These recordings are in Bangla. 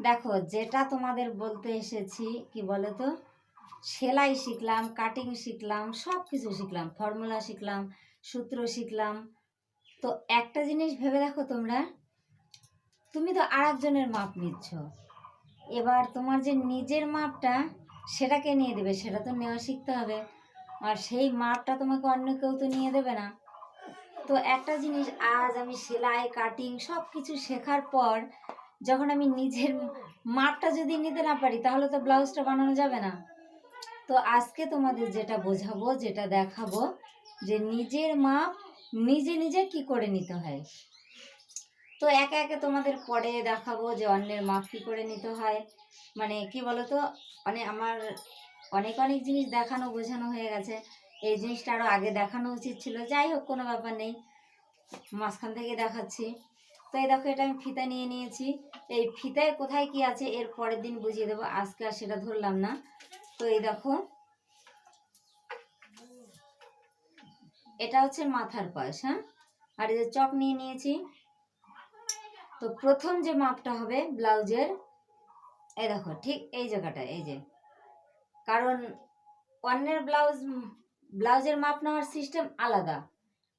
দেখো, যেটা তোমাদের বলতে এসেছি, কি বলো তো সেলাই শিখলাম কাটিং শিখলাম সব কিছু শিখলাম ফর্মুলা শিখলাম, সূত্র শিখলাম। তো একটা জিনিস ভেবে দেখো তোমরা, তুমি তো আর একজনের মাপ নিচ্ছ। এবার তোমার যে নিজের মাপটা, সেটাকে নিয়ে দেবে, সেটা তো নেওয়া শিখতে হবে। আর সেই মাপটা তোমাকে অন্য কেউ তো নিয়ে দেবে না। তো একটা জিনিস, আজ আমি সেলাই কাটিং সব কিছু শেখার পর যখন আমি নিজের মাপটা যদি নিতে না পারি তাহলে তো ব্লাউজটা বানানো যাবে না। তো আজকে তোমাদের যেটা বোঝাবো যেটা দেখাবো যে নিজের মাপ নিজে নিজে কি করে নিতে হয়। তো একে একে তোমাদের পরে দেখাবো যে অন্যের মাপ কী করে নিতে হয়। মানে কি বলো তো মানে আমার অনেক অনেক জিনিস দেখানো বোঝানো হয়ে গেছে। এই জিনিসটা আরও আগে দেখানো উচিত ছিল যাই হোক কোনো ব্যাপার নেই। মাঝখান থেকে দেখাচ্ছি। তো এই দেখো, এটা আমি ফিতা নিয়ে নিয়েছি। এই ফিতায় কোথায় কি আছে, এর পরের দিন বুঝিয়ে দেবো। আজকে আর সেটা ধরলাম না। তো এই দেখো, এটা হচ্ছে মাথার পাশ হ্যাঁ? আর এই যে চক নিয়ে নিয়েছি। তো প্রথম যে মাপটা হবে ব্লাউজের, এই দেখো, ঠিক এই জায়গাটা, এই যে। কারণ অন্যের ব্লাউজ, ব্লাউজের মাপ নেওয়ার সিস্টেম আলাদা।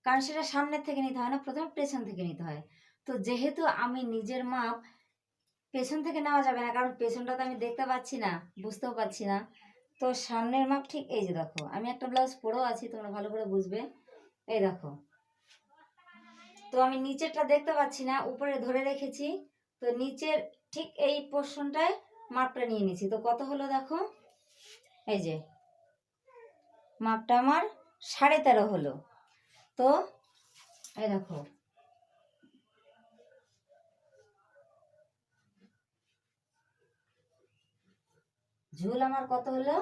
কারণ সেটা সামনের থেকে নিতে হয় না, প্রথমে পেছন থেকে নিতে হয়। তো যেহেতু আমি নিজের মাপ পেছন থেকে নেওয়া যাবে না, কারণ পেছনটা তো আমি দেখতে পাচ্ছি না, বুঝতেও পারছি না। তো সামনের মাপ ঠিক এই যে দেখো, আমি একটা ব্লাউজ পরেও আছি, তোমরা ভালো করে বুঝবে। এই দেখো। তো আমি নিচেরটা দেখতে পাচ্ছি না, উপরে ধরে রেখেছি। তো নিচের ঠিক এই পোর্শনটায় মাপটা নিয়ে নিয়েছি তো কত হলো দেখো? এই যে, মাপটা আমার সাড়ে তেরো হলো। তো এই দেখো ঝুল আমার কত হলো?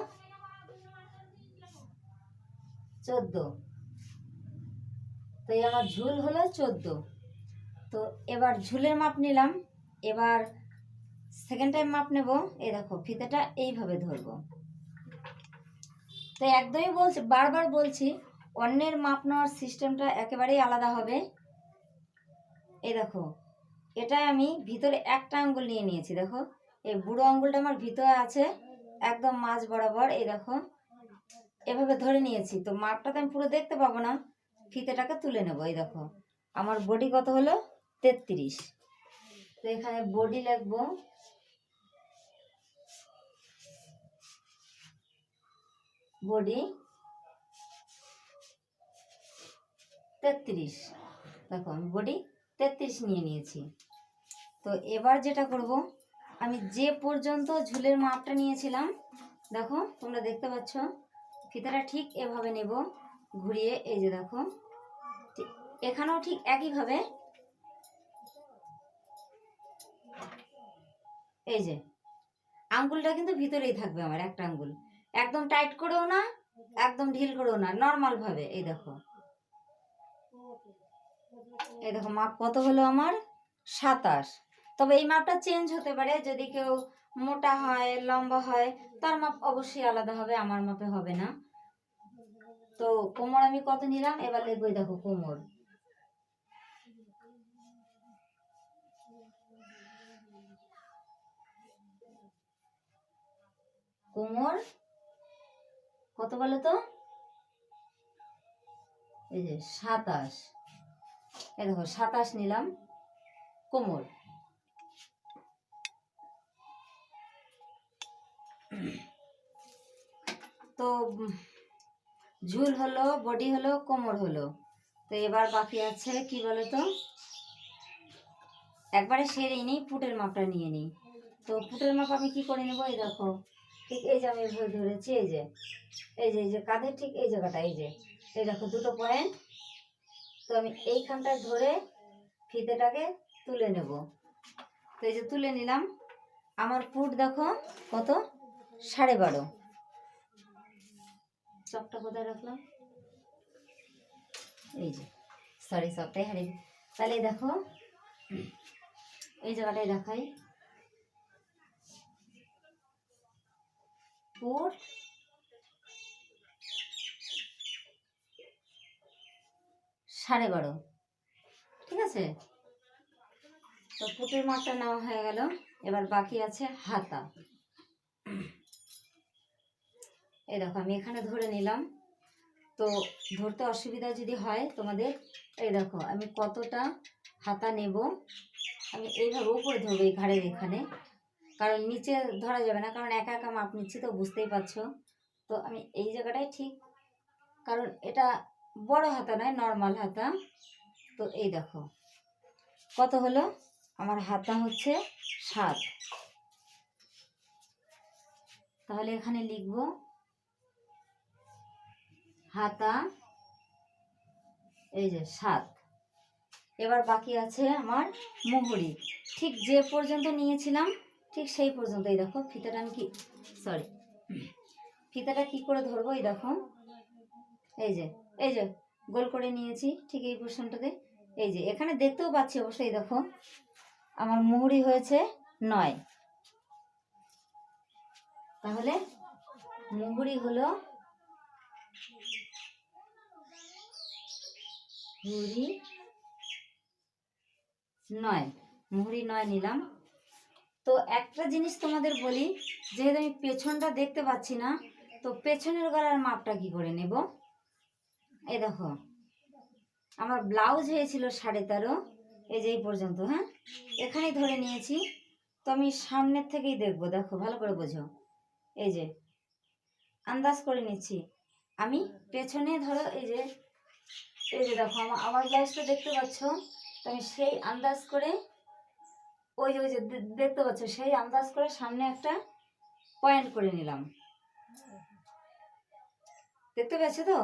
চোদ্দ। তো এই আমার ঝুল হলো চোদ্দ। তো এবার ঝুলের মাপ নিলাম। এবার সেকেন্ড টাইম মাপ নেব। এই দেখো, ফিতেটা এইভাবে ধরবো। তো একদমই বলছি, বারবার বলছি, অন্যের মাপ নেওয়ার সিস্টেমটা একেবারেই আলাদা হবে। এই দেখো এটা আমি ভিতরে একটা আঙ্গুল নিয়ে নিয়েছি, দেখো। এই বুড়ো আঙ্গুলটা আমার ভিতরে আছে। একদম মাঝ বরাবর এই এভাবে ধরে নিয়েছি। তো মাপটা তো আমি পুরো দেখতে পাবো না। ফিতেটাকে তুলে নেব, এই দেখো। আমার বডি কত হলো? তেত্রিশ। তো এখানে বডি লিখব। বডি তেত্রিশ। দেখো, আমি বডি তেত্রিশ নিয়ে নিয়েছি। তো এবার যেটা করব আমি যে পর্যন্ত ঝুলের মাপটা নিয়েছিলাম, দেখো, তোমরা দেখতে পাচ্ছ, ফিতাটা ঠিক এভাবে নেব, ঘুরিয়ে, এই যে দেখো এখানেও ঠিক একইভাবে, এই যে, আঙ্গুলটা কিন্তু ভিতরেই থাকবে আমার, একটা আঙ্গুল, একদম টাইট করেও না, একদম ঢিল করেও না নর্মাল ভাবে এই দেখো এই দেখো, মাপ কত হলো আমার? সাতাশ তবে এই মাপটা চেঞ্জ হতে পারে। যদি কেউ মোটা হয়, লম্বা হয়, তার মাপ অবশ্যই আলাদা হবে, আমার মাপে হবে না। তো কোমর আমি কত নিলাম? এবার লিখব দেখো, কোমর। কোমর, কত বলো তো? এই যে সাতাশ। এই দেখো, সাতাশ নিলাম, কোমর। তো ঝুল হলো, বডি হলো, কোমর হলো। তো এবার বাকি আছে, কি বলো তো একবারে সেরেই নিই, পুটের মাপটা নিয়ে নিই। তো পুটের মাপ আমি কি করে নেব? এই দেখো। ঠিক এই যে আমি এভাবে ধরেছি, এই যে। এই যে এই যে কাঁধের ঠিক এই জায়গাটা, এই যে। এই দেখো, দুটো পয়েন্ট। তো আমি এইখানটায় ধরে ফিতেটাকে তুলে নেব। তো এই যে তুলে নিলাম। আমার ফুট দেখো কত? সাড়ে বারো। চকটা কোথায় রাখলাম? এই যে সরি চকটাই হারিয়ে তাহলে দেখো এই জায়গাটায় দেখাই। ফুট সাড়ে বারো। ঠিক আছে? তো ফুটের মাপটা নেওয়া হয়ে গেল। এবার বাকি আছে হাতা। এই দেখো, আমি এখানে ধরে নিলাম। তো ধরতে অসুবিধা যদি হয় তোমাদের, এই দেখো, আমি কতটা হাতা নেব? আমি এইভাবে উপরে ধরবো এই ঘাড়ের এখানে। কারণ নিচে ধরা যাবে না, কারণ একা একা মাপ নিচ্ছি তো, বুঝতেই পারছ? তো আমি এই জায়গাটাই ঠিক, কারণ এটা বড় হাতা নয়, নর্মাল হাতা। তো এই দেখো, কত হলো? আমার হাতা হচ্ছে সাত। তাহলে এখানে লিখব হাতা, এই যে সাত। এবার বাকি আছে আমার মুহুরি। ঠিক যে পর্যন্ত নিয়েছিলাম, ঠিক সেই পর্যন্ত। এই দেখো, ফিতাটা আমি কি সরি ফিতাটা কি করে ধরবো? এই দেখো, এই যে এই যে, গোল করে নিয়েছি ঠিক এই পোর্শনটাতে এই যে, এখানে দেখতেও পাচ্ছি অবশ্যই দেখো, আমার মুহুরি হয়েছে নয়। তাহলে মুহুরি হলো মুহুরি নয় মুহুরি নয় নিলাম। তো একটা জিনিস তোমাদের বলি, যেহেতু আমি পেছনটা দেখতে পাচ্ছি না, তো পেছনের গলার মাপটা কি করে নেব? এই দেখো, আমার ব্লাউজ হয়েছিল সাড়ে তেরো, এই যে এই পর্যন্ত হ্যাঁ? এখানেই ধরে নিয়েছি, তো আমি সামনের থেকেই দেখব, দেখো, ভালো করে বোঝো। এই যে, আন্দাজ করে নিচ্ছি। আমি পেছনে ধরো, এই যে এই যে দেখো আমার আমার ব্লাউজটা দেখতে পাচ্ছ? আমি সেই আন্দাজ করে, ওই যে ওই যে দেখতে পাচ্ছ, সেই আন্দাজ করে সামনে একটা পয়েন্ট করে নিলাম। দেখতে পেয়েছ তো?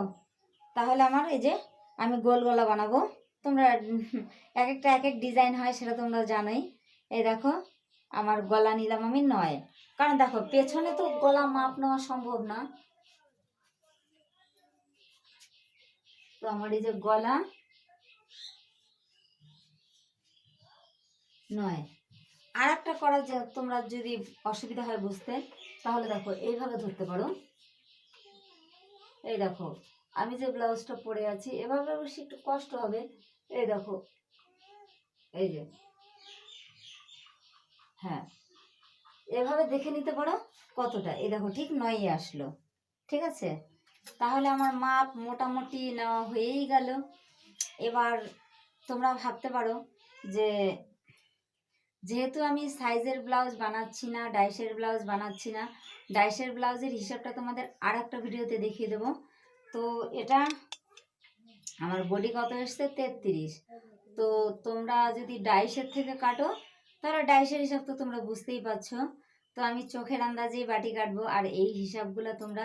তাহলে আমার এই যে, আমি গোল গলা বানাবো। তোমরা এক একটা এক এক ডিজাইন হয়, সেটা তোমরা জানোই। এই দেখো, আমার গলা নিলাম আমি নয়। কারণ দেখো, পেছনে তো গলা মাপ নেওয়া সম্ভব না। তো আমার এই যে গলা নয়। আর একটা করা তোমরা যদি অসুবিধা হয় বুঝতে, তাহলে দেখো এইভাবে ধরতে পারো। এই দেখো, আমি যে ব্লাউজটা পরে আছি, এভাবে অবশ্যই একটু কষ্ট হবে। এই দেখো, এই যে হ্যাঁ এভাবে দেখে নিতে পারো কতটা। এই দেখো, ঠিক নয়ই আসলো, ঠিক আছে? তাহলে আমার মাপ মোটামুটি নেওয়া হয়েই গেল। এবার তোমরা ভাবতে পারো যে যেহেতু আমি সাইজের ব্লাউজ বানাচ্ছি না, ডাইসের ব্লাউজ বানাচ্ছি না, ডাইসের ব্লাউজের হিসাবটা তোমাদের আর একটা ভিডিওতে দেখিয়ে দেবো। তো এটা আমার বডি কত এসছে? তেত্রিশ। তো তোমরা যদি ডাইসের থেকে কাটো, তাহলে ডাইসের হিসাব তো তোমরা বুঝতেই পারছ। তো আমি চোখের আন্দাজেই বাটি কাটবো, আর এই হিসাবগুলো তোমরা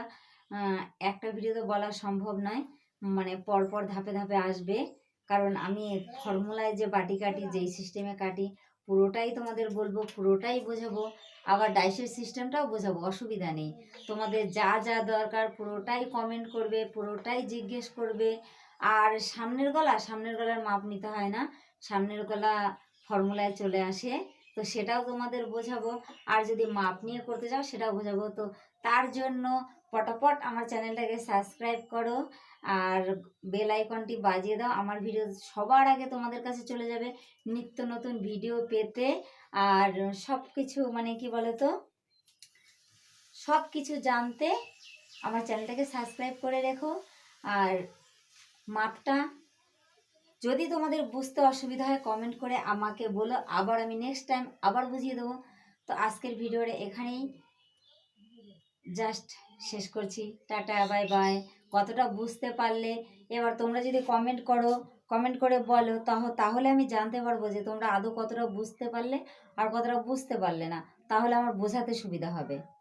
একটা ভিডিওতে বলা সম্ভব নয়। মানে পরপর ধাপে ধাপে আসবে। কারণ আমি ফর্মুলায় যে বাটি কাটি, যেই সিস্টেমে কাটি, পুরোটাই তোমাদের বলব, পুরোটাই বোঝাবো। আবার ডাইসের সিস্টেমটাও বোঝাবো, অসুবিধা নেই। তোমাদের যা যা দরকার, পুরোটাই কমেন্ট করবে, পুরোটাই জিজ্ঞেস করবে। আর সামনের গলা, সামনের গলার মাপ নিতে হয় না। সামনের গলা ফর্মুলায় চলে আসে। তো সেটাও তোমাদের বোঝাবো। আর যদি মাপ নিয়ে করতে যাও সেটাও বোঝাবো। তো তার জন্য পটাপট আমার চ্যানেলটাকে সাবস্ক্রাইব করো আর বেল আইকনটি বাজিয়ে দাও। আমার ভিডিও সবার আগে তোমাদের কাছে চলে যাবে নিত্য নতুন ভিডিও পেতে। আর সব কিছু মানে কি বলো তো সব কিছু জানতে আমার চ্যানেলটাকে সাবস্ক্রাইব করে রেখো। আর মাপটা, যদি তোমাদের বুঝতে অসুবিধা হয় কমেন্ট করে আমাকে বলো। আবার আমি নেক্সট টাইম আবার বুঝিয়ে দেবো। তো আজকের ভিডিওটা এখানেই। জাস্ট শেষ করছি। টাটা বাই বাই কতটা বুঝতে পারলে? এবার তোমরা যদি কমেন্ট করো কমেন্ট করে বলো, তাহ, তাহলে আমি জানতে পারব যে তোমরা আদৌ কতটা বুঝতে পারলে আর কতটা বুঝতে পারলে না। তাহলে আমার বোঝাতে সুবিধা হবে।